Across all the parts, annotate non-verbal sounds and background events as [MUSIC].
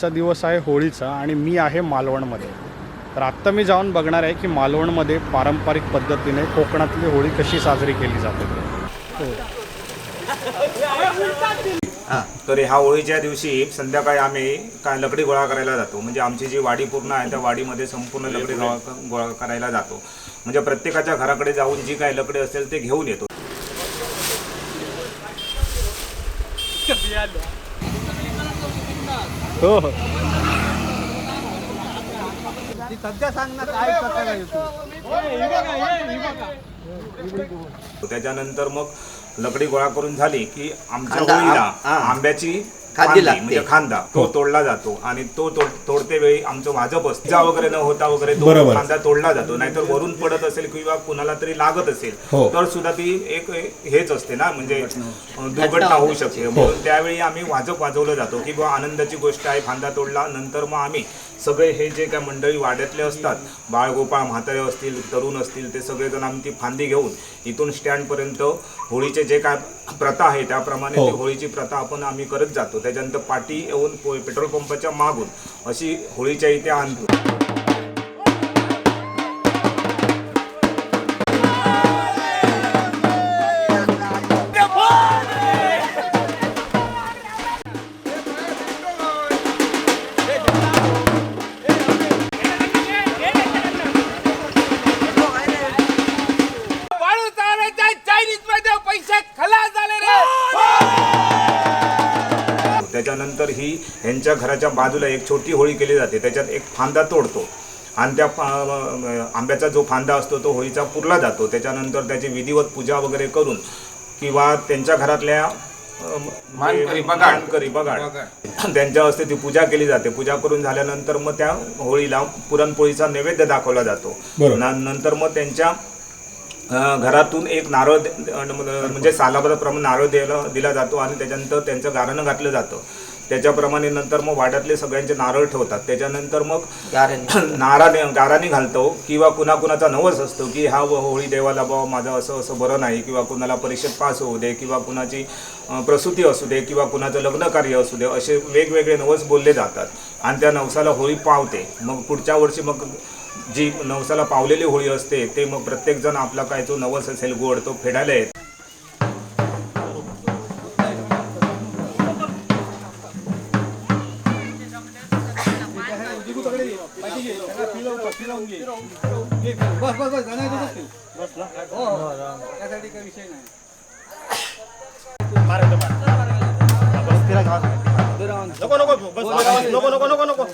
चा दिवस आहे होळीचा आणि मी आहे मालवणमध्ये. तर आत्ता मी जाऊन बघणार आहे की मालवणमध्ये पारंपरिक पद्धतीने कोकणातली होळी कशी साजरी केली जाते. तर ह्या होळीच्या दिवशी संध्याकाळी आम्ही काय लकडी गोळा करायला जातो. म्हणजे आमची जी वाडी पूर्ण आहे त्या वाडीमध्ये संपूर्ण लकडी गोळा गोळा करायला जातो. म्हणजे प्रत्येकाच्या घराकडे जाऊन जी काही लकडी असेल ते घेऊन येतो. हो हो त्याच्यानंतर मग लकडी गोळा करून झाली की आमच्या होळीला हा. आंब्याची खांदी फांदी लागते. म्हणजे खांदा. तो तोडला जातो आणि तो तोड तोडते वेळी आमचं भाजप असतं. जा वगैरे न होता वगैरे तो बरोबर. खांदा तोडला जातो. नाहीतर वरून पडत असेल किंवा कुणाला तरी लागत असेल हो. तर सुद्धा ती एक हेच असते ना म्हणजे अं, दुर्घटना होऊ शकते. म्हणून त्यावेळी आम्ही वाजप वाजवलं जातो की बुवा आनंदाची गोष्ट आहे फांदा तोडला नंतर मग आम्ही सगळे हे जे काय मंडळी वाड्यातले असतात बाळगोपाळ म्हातारे असतील तरुण असतील ते सगळेजण आम्ही ती फांदी घेऊन इथून स्टँडपर्यंत होळीचे जे काय प्रथा आहे त्याप्रमाणे हो. ती होळीची प्रथा आपण आम्ही करत जातो त्याच्यानंतर पाठी येऊन पेट्रोल पंपाच्या मागून अशी होळीच्या इथे आणतो ही ह्यांच्या घराच्या बाजूला एक छोटी होळी केली जाते. त्याच्यात एक फांदा तोडतो. आणि त्या आंब्याचा जो फांदा असतो तो होळीचा पुरला जातो. त्याच्यानंतर त्याची विधिवत पूजा वगैरे करून किंवा त्यांच्या घरातल्या मानकरी, त्यांच्या हस्ते ती पूजा केली जाते. पूजा करून झाल्यानंतर मग त्या होळीला पुरणपोळीचा नैवेद्य दाखवला जातो. नंतर मग त्यांच्या घरातून एक नारळ म्हणजे सालाबादाप्रमाणे नारळ द्यायला दिला जातो आणि त्याच्यानंतर त्यांचं गारणं घातलं जातं. त्याच्याप्रमाणे नंतर मग वाड्यातले सगळ्यांचे नारळ ठेवतात. त्याच्यानंतर मग. [CLEARS THROAT] नाराने गाराने घालतो किंवा कुणा कुणाचा नवस असतो की हा व- होळी देवाला बाबा माझं असं असं बरं नाही किंवा कुणाला परीक्षेत पास होऊ दे किंवा कुणाची प्रसूती असू दे किंवा कुणाचं लग्न कार्य असू दे असे वेगवेगळे नवस बोलले जातात. आणि त्या नवसाला होळी पावते. मग पुढच्या वर्षी मग जी नवसाला पावलेली होळी असते ते मग प्रत्येकजण आपला काय जो नवस असेल गोड तो फेडायला येत. नको नको बस नको नको नको नको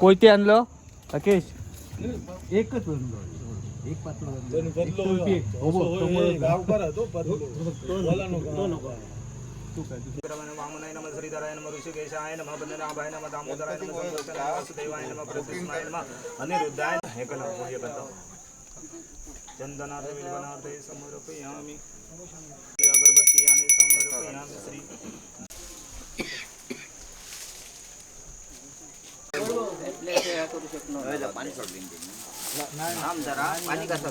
कोयते आणलं राकेश वामनाय नमः श्रीधराय नमः ऋषिकेशाय नमः बंदनाभाय नमः दामोदराय नमः संवर्षणाय वासुदेवाय नमः प्रतिष्ठाय नमः अनिरुद्धाय हे कला करता समर्पयामि अगरबत्ती आणि समर्पयामि श्री थांब जरा पाणी कसं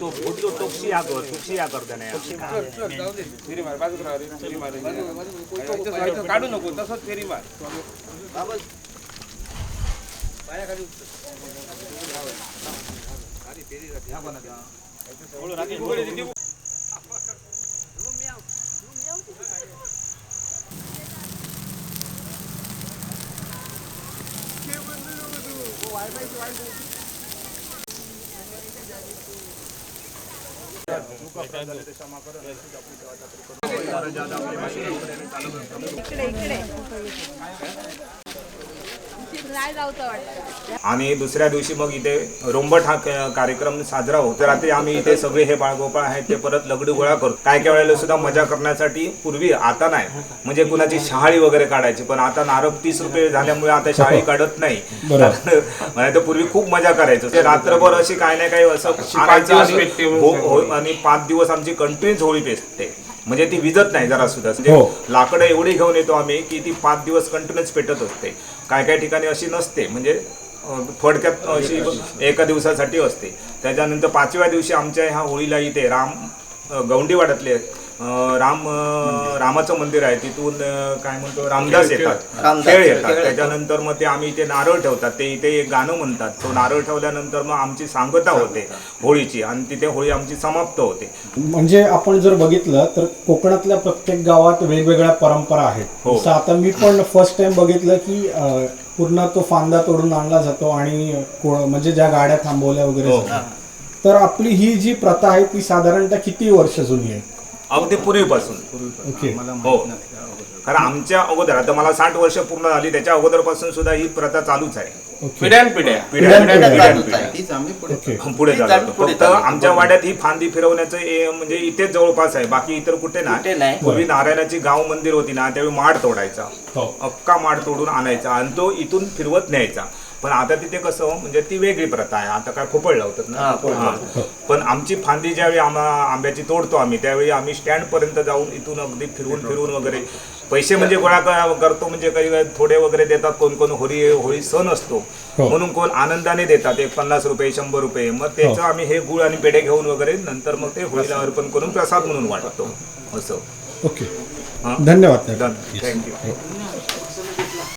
तो फुटतो टोक्षी या कर टोक्सी या करते नाही फेरी मार बाजूला फेरी मार रे. इकडे इकडे. नाही जाऊचं वाटतं. आणि दुसऱ्या दिवशी मग इथे रोंबट हा कार्यक्रम साजरा होतो. रात्री आम्ही इथे सगळे हे बाळगोपाळ आहेत ते परत लगडी गोळा करतो. काय काय वेळेला सुद्धा मजा करण्यासाठी पूर्वी आता नाही. म्हणजे कुणाची शहाळी वगैरे काढायची पण आता नारळ तीस रुपये झाल्यामुळे आता शहाळी काढत नाही. म्हणजे तर पूर्वी खूप मजा करायचो. ते रात्रभर अशी काय नाही काही असं आणायचं आणि हो- हो- आणि पाच दिवस आमची कंटिन्यूच होळी पेटते म्हणजे ती विजत नाही जरा सुद्धा. म्हणजे हो. लाकडं एवढी घेऊन येतो आम्ही की ती पाच दिवस कंटिन्यूच पेटत असते. काय काय ठिकाणी अशी नसते. म्हणजे थोडक्यात अशी एका दिवसासाठी असते. त्याच्यानंतर पाचव्या दिवशी आमच्या ह्या होळीला इथे राम गौंडीवाड्यातले राम रामाचं मंदिर आहे तिथून काय म्हणतो रामदास येतात. रामदास, खेळ येतात. त्याच्यानंतर मग ते आम्ही इथे नारळ ठेवतात. ते इथे एक गाणं म्हणतात. तो नारळ ठेवल्यानंतर मग आमची सांगता होते होळीची. आणि तिथे होळी आमची समाप्त होते. म्हणजे आपण जर बघितलं तर कोकणातल्या प्रत्येक गावात वेगवेगळ्या परंपरा आहेत. हो. जसं आता मी पण फर्स्ट टाइम बघितलं की पूर्ण तो फांदा तोडून आणला जातो आणि को- म्हणजे ज्या गाड्या थांबवल्या वगैरे हो. तर आपली ही जी प्रथा आहे ती साधारणतः किती वर्ष जुनी आहे? अगदी पूर्वीपासून. ओके. हो. कारण आमच्या अगोदर आता मला साठ वर्ष पूर्ण झाली त्याच्या अगोदरपासून सुद्धा ही प्रथा चालूच आहे. ओके. पिढ्यान पिढ्या. पिढ्या पिढ्या- पिढ्या चालूच पिढ्या आहे. तीच आम्ही पुढे ओके. चालतो फक्त. आमच्या वाड्यात ही फांदी फिरवण्याचं म्हणजे इथेच जवळपास आहे. बाकी इतर कुठे कुठे नाही. नाही. पूर्वी नारायणाची गाव मंदिर होती ना त्यावेळी माड तोडायचा. हो. अक्का माड तोडून आणायचा आणि तो इथून फिरवत न्यायचा. पण आता तिथे कसं म्हणजे ती वेगळी प्रथा आहे. आता काय खोपड लावतात ना हा. हा. पण आमची फांदी ज्यावेळी आम्हा आंब्याची तोडतो आम्ही त्यावेळी आम्ही स्टँड पर्यंत जाऊन इथून अगदी फिरवून फिरवून. वगैरे पैसे म्हणजे गोळा क- करतो म्हणजे काही काही थोडे वगैरे देतात कोण कोण होळी होळी सण असतो. हो. म्हणून कोण आनंदाने देतात एक पन्नास रुपये शंभर रुपये. मग त्याचं आम्ही हे गुळ आणि पेढे घेऊन वगैरे नंतर मग ते होळीला अर्पण करून प्रसाद म्हणून वाटतो. असं. ओके. हा. धन्यवाद. थँक्यू